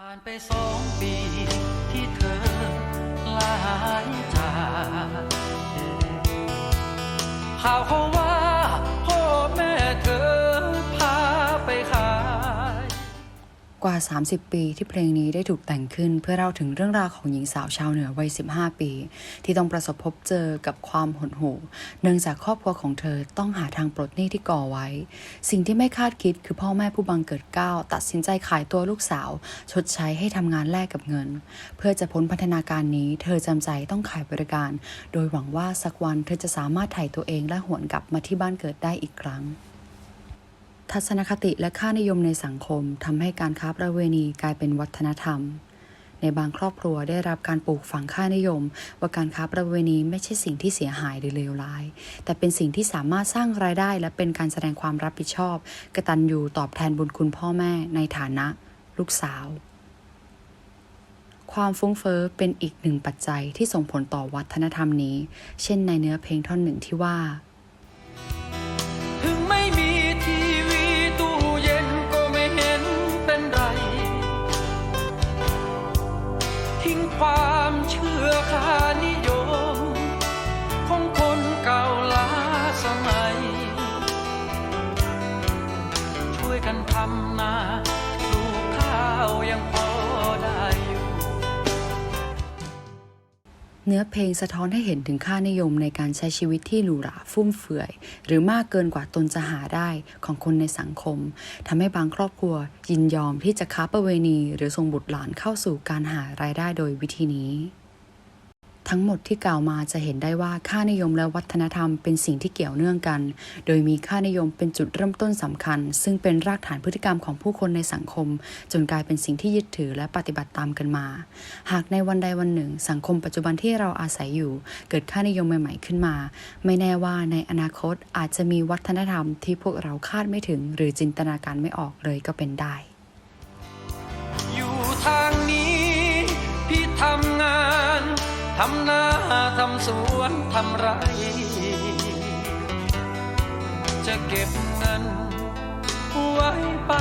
ผ่านไปสองปีที่เธอลาหายจากข่าวเขาว่า กว่า 30 ปีที่เพลงนี้ได้ถูกแต่งขึ้น เพื่อเล่าถึงเรื่องราวของหญิงสาวชาวเหนือวัย 15 ปี ที่ต้องประสบพบเจอกับความหดหู่เนื่องจากครอบครัวของเธอต้องหาทางปลดหนี้ที่ก่อไว้ สิ่งที่ไม่คาดคิดคือพ่อแม่ผู้บังเกิดก้าตัดสินใจขายตัวลูกสาว ชดใช้ให้ทำงานแลกกับเงิน เพื่อจะพ้นพัฒนาการนี้ เธอจำใจต้องขายบริการ โดยหวังว่าสักวันเธอจะสามารถไถ่ตัวเองและหวนกลับมาที่บ้านเกิดได้อีกครั้ง ทัศนคติและค่านิยมในสังคมทำให้การค้าประเวณีกลายเป็นวัฒนธรรม ในบางครอบครัวได้รับการปลูกฝังค่านิยม ว่าการค้าประเวณีไม่ใช่สิ่งที่เสียหายหรือเลวร้าย แต่เป็นสิ่งที่สามารถสร้างรายได้ และเป็นการแสดงความรับผิดชอบ กตัญญูตอบแทนบุญคุณพ่อแม่ในฐานะ ลูกสาว ความฟุ้งเฟ้อเป็นอีกหนึ่งปัจจัยที่ส่งผลต่อวัฒนธรรมนี้ เช่นในเนื้อเพลงท่อนหนึ่งที่ว่า ความเชื่อค่านิยม ของคนเก่าล้าสมัย ช่วยกันทำนา เนื้อเพลงสะท้อนให้เห็นถึงค่านิยมในการใช้ชีวิตที่หรูหราฟุ่มเฟือย หรือมากเกินกว่าตนจะหาได้ของคนในสังคมทำให้บางครอบครัว ยินยอมที่จะค้าประเวณี หรือส่งบุตรหลานเข้าสู่การหารายได้โดยวิธีนี้ ทั้งหมดที่กล่าวมาจะเห็นได้ว่าค่านิยมและวัฒนธรรมเป็นสิ่งที่เกี่ยวเนื่องกัน โดยมีค่านิยมเป็นจุดเริ่มต้นสำคัญ ซึ่งเป็นรากฐานพฤติกรรมของผู้คนในสังคม จนกลายเป็นสิ่งที่ยึดถือและปฏิบัติตามกันมา หากในวันใดวันหนึ่ง สังคมปัจจุบันที่เราอาศัยอยู่ เกิดค่านิยมใหม่ๆขึ้นมา ไม่แน่ว่าในอนาคตอาจจะมีวัฒนธรรมที่พวกเราคาดไม่ถึง หรือจินตนาการไม่ออกเลยก็เป็นได้ อยู่ทางนี้ ทำนาทำสวนทำไร จะเก็บเงินไว้ไป